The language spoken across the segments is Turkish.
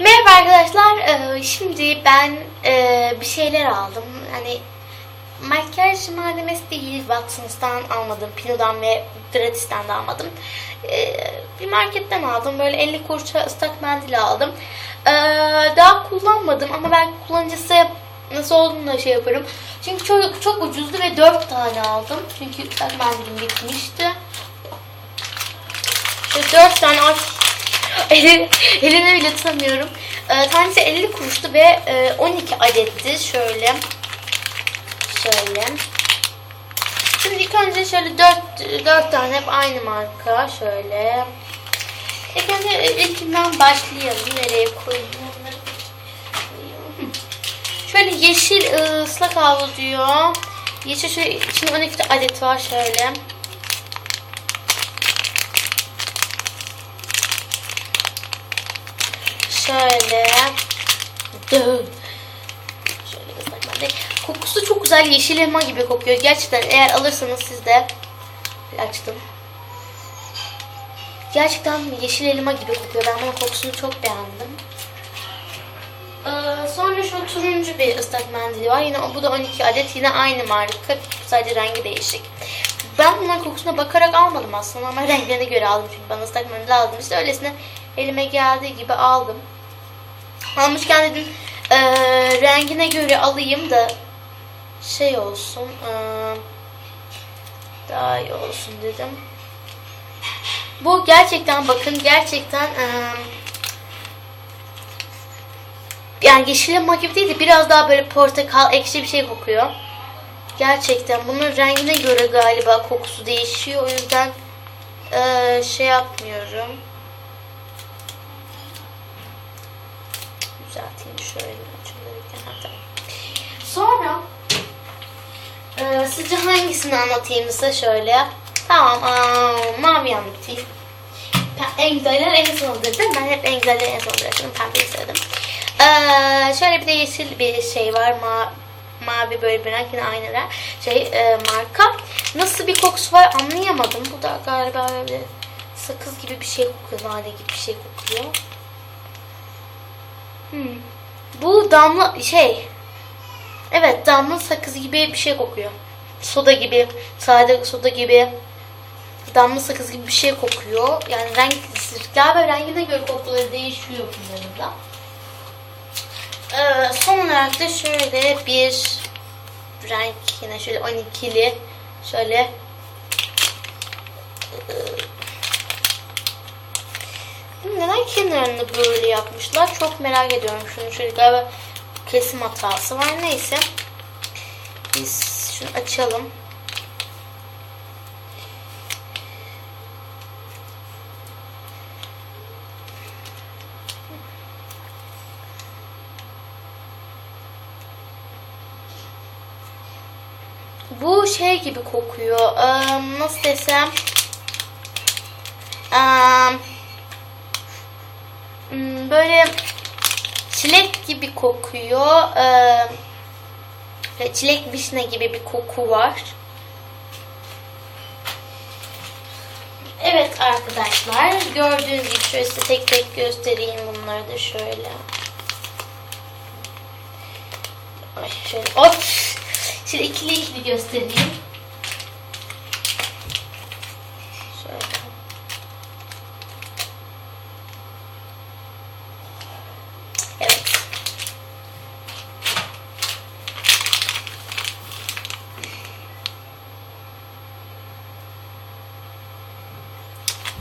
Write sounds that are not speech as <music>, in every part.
Merhaba arkadaşlar. Ee, Şimdi ben e, bir şeyler aldım. Hani makyaj malzemesi değil. Watsons'tan almadım. Pino'dan ve Gratis'ten de almadım. Ee, Bir marketten aldım. Böyle 50 kuruşa ıslak mendil aldım. Ee, Daha kullanmadım ama ben kullanıcısı nasıl olduğunu şey yaparım. Çünkü çok, çok ucuzdu ve 4 tane aldım. Çünkü ıslak mendilim bitmişti. Şöyle 4 tane aç <laughs> Eli, eline bile tutamıyorum. Ee, tanesi 50 kuruştu ve e, 12 adetti. Şöyle. Şöyle. Şimdi ilk önce şöyle 4, 4 tane hep aynı marka. Şöyle. İlk önce ilkinden başlayalım. Nereye koyayım? Onları. Şöyle yeşil e, ıslak havlu diyor. Yeşil şöyle içinde 12 adet var şöyle. Şöyle. Dı. Şöyle ıslak mendil. Kokusu çok güzel yeşil elma gibi kokuyor. Gerçekten eğer alırsanız siz de açtım. Gerçekten yeşil elma gibi kokuyor. Ben bunun kokusunu çok beğendim. Ee, sonra şu turuncu bir ıslak mendili var. Yine bu da 12 adet. Yine aynı marka. Sadece rengi değişik. Ben bunların kokusuna bakarak almadım aslında ama <laughs> renklerine göre aldım. Çünkü ben ıslak mendil aldım. İşte öylesine elime geldiği gibi aldım. Almışken dedim eee, rengine göre alayım da şey olsun eee, daha iyi olsun dedim. Bu gerçekten bakın gerçekten eee, yani yeşil elma gibi değil de biraz daha böyle portakal ekşi bir şey kokuyor. Gerçekten bunun rengine göre galiba kokusu değişiyor. O yüzden eee, şey yapmıyorum. Düzelteyim şöyle. Sonra eee sizce hangisini anlatayım size şöyle. Tamam aa, mavi anlatayım. En güzelleri en son dedim. Ben hep en güzelleri en son bırakırım. Pembeyi istedim. Ee, şöyle bir de yeşil bir şey var. Ma mavi böyle bir renk yine aynı renk. Şey e, marka. Nasıl bir kokusu var anlayamadım. Bu da galiba böyle sakız gibi bir şey kokuyor. Nane gibi bir şey kokuyor. Bu damla şey. Evet damla sakızı gibi bir şey kokuyor. Soda gibi, sade soda gibi. Damla sakız gibi bir şey kokuyor. Yani renk galiba rengine göre kokuları değişiyor bunların da. Ee, son olarak da şöyle bir renk yine şöyle 12'li şöyle kenarını böyle yapmışlar? Çok merak ediyorum şunu. Şöyle galiba kesim hatası var. Neyse. Biz şunu açalım. Bu şey gibi kokuyor. Ee, nasıl desem? Ee, Hmm, böyle çilek gibi kokuyor. Ee, çilek vişne gibi bir koku var. Evet arkadaşlar gördüğünüz gibi şöyle size tek tek göstereyim bunları da şöyle. Ay şöyle hop. Şimdi ikili ikili göstereyim. Şöyle. Evet.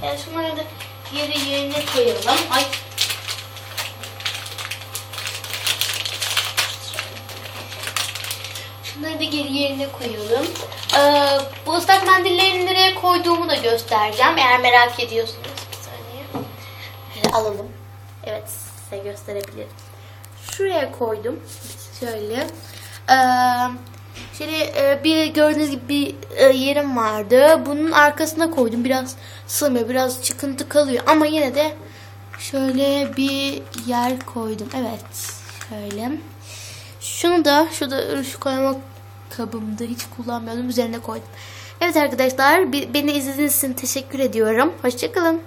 Yani şunları da geri yerine koyalım. Ay. Şunları da geri yerine koyalım. Ee, bu ıslak mendilleri nereye koyduğumu da göstereceğim. Eğer merak saniye. Şöyle alalım. Evet size gösterebilirim. Şuraya koydum. Şöyle. Ee, şöyle e, bir gördüğünüz gibi bir e, yerim vardı. Bunun arkasına koydum. Biraz sığmıyor. Biraz çıkıntı kalıyor. Ama yine de şöyle bir yer koydum. Evet. Şöyle. Şunu da şurada şu koyma kabımda hiç kullanmıyordum. Üzerine koydum. Evet arkadaşlar beni izlediğiniz için teşekkür ediyorum. Hoşçakalın.